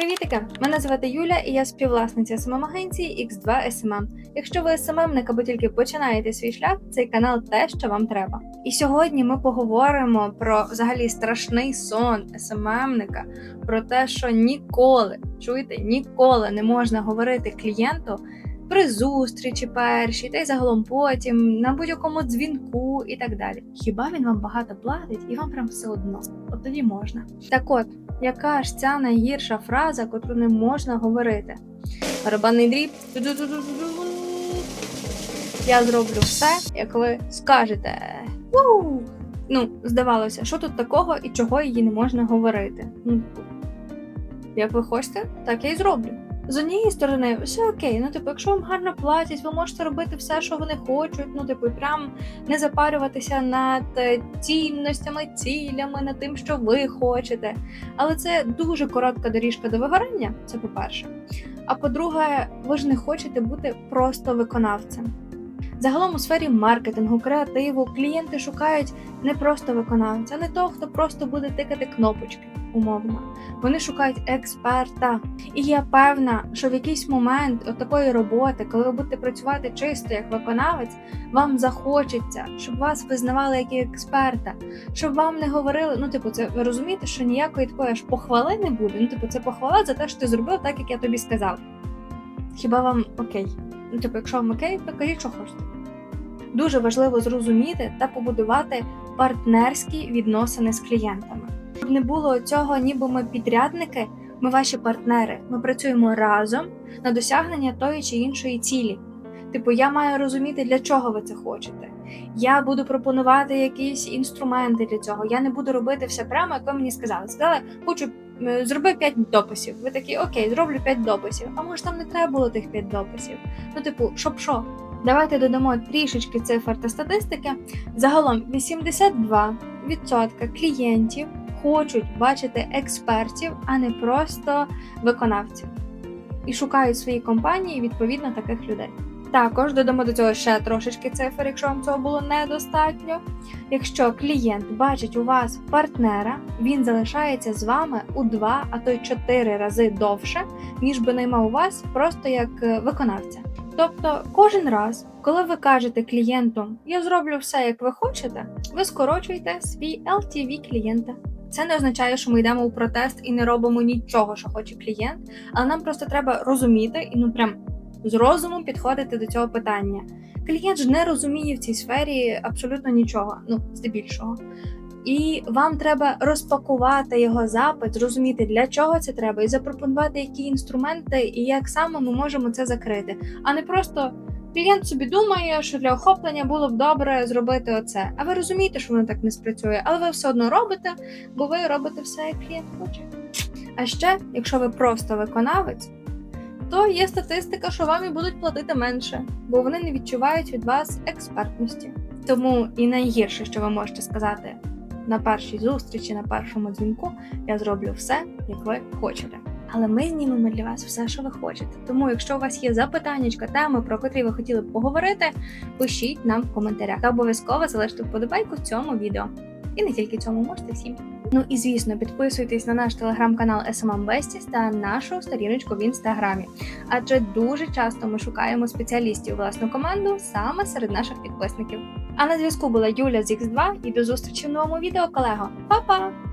Привітики! Мене звати Юля і я співвласниця СММ агенції X2 SMM. Якщо ви СММник або тільки починаєте свій шлях, цей канал те, що вам треба. І сьогодні ми поговоримо про взагалі страшний сон СММника, про те, що ніколи, чуєте, ніколи не можна говорити клієнту при зустрічі першій, та й загалом потім, на будь-якому дзвінку і так далі. Хіба він вам багато платить і вам прям все одно? От тоді можна. Так от, яка ж ця найгірша фраза, котру не можна говорити? Барабанний дріб. Я зроблю все, як ви скажете. Ву! Ну, здавалося, що тут такого і чого її не можна говорити. Ну, як ви хочете, так я і зроблю. З однієї сторони, все окей, ну типу, якщо вам гарно платять, ви можете робити все, що вони хочуть. Ну, типу, прям не запарюватися над е, цінностями, цілями, над тим, що ви хочете. Але це дуже коротка доріжка до вигорання, це по-перше. А по-друге, ви ж не хочете бути просто виконавцем. Загалом у сфері маркетингу, креативу клієнти шукають не просто виконавця, не того, хто просто буде тикати кнопочки, умовно. Вони шукають експерта. І я певна, що в якийсь момент такої роботи, коли ви будете працювати чисто як виконавець, вам захочеться, щоб вас визнавали як експерта, щоб вам не говорили. Ну, типу, це ви розумієте, що ніякої такої аж похвали не буде. Ну, типу, це похвала за те, що ти зробив так, як я тобі сказав. Хіба вам окей? Ну, типу, якщо вам окей, то кажіть, що хочете. Дуже важливо зрозуміти та побудувати партнерські відносини з клієнтами. Не було цього, ніби ми підрядники, ми ваші партнери. Ми працюємо разом на досягнення тої чи іншої цілі. Типу, я маю розуміти, для чого ви це хочете. Я буду пропонувати якісь інструменти для цього. Я не буду робити все прямо, як ви мені сказали. Сказали, хочу зроби 5 дописів. Ви такі, окей, зроблю 5 дописів. А може там не треба було тих 5 дописів? Ну, типу, щоб що? Давайте додамо трішечки цифр та статистики. Загалом 82% клієнтів хочуть бачити експертів, а не просто виконавців. І шукають в своїй компанії відповідно таких людей. Також додамо до цього ще трошечки цифр, якщо вам цього було недостатньо. Якщо клієнт бачить у вас партнера, він залишається з вами у 2, а то й 4 рази довше, ніж би наймав вас просто як е, виконавця. Тобто, кожен раз, коли ви кажете клієнту Я зроблю все, як ви хочете, ви скорочуєте свій LTV клієнта. Це не означає, що ми йдемо у протест і не робимо нічого, що хоче клієнт, але нам просто треба розуміти і ну прям з розумом підходити до цього питання. Клієнт ж не розуміє в цій сфері абсолютно нічого, ну здебільшого. І вам треба розпакувати його запит, зрозуміти, для чого це треба, і запропонувати, які інструменти і як саме ми можемо це закрити, а не просто клієнт собі думає, що для охоплення було б добре зробити оце. А ви розумієте, що воно так не спрацює, але ви все одно робите, бо ви робите все, як клієнт хоче. А ще, якщо ви просто виконавець, то є статистика, що вам і будуть платити менше, бо вони не відчувають від вас експертності. Тому і найгірше, що ви можете сказати на першій зустрічі, на першому дзвінку, я зроблю все, як ви хочете. Але ми знімемо для вас все, що ви хочете. Тому, якщо у вас є запитання, теми, про котрі ви хотіли б поговорити, пишіть нам в коментарях та обов'язково залиште вподобайку цьому відео. І не тільки цьому можете всім. Ну і звісно, підписуйтесь на наш телеграм-канал SMM Besties та нашу сторіночку в інстаграмі. Адже дуже часто ми шукаємо спеціалістів власну команду саме серед наших підписників. А на зв'язку була Юля з X2 і до зустрічі в новому відео, колего. Па-па!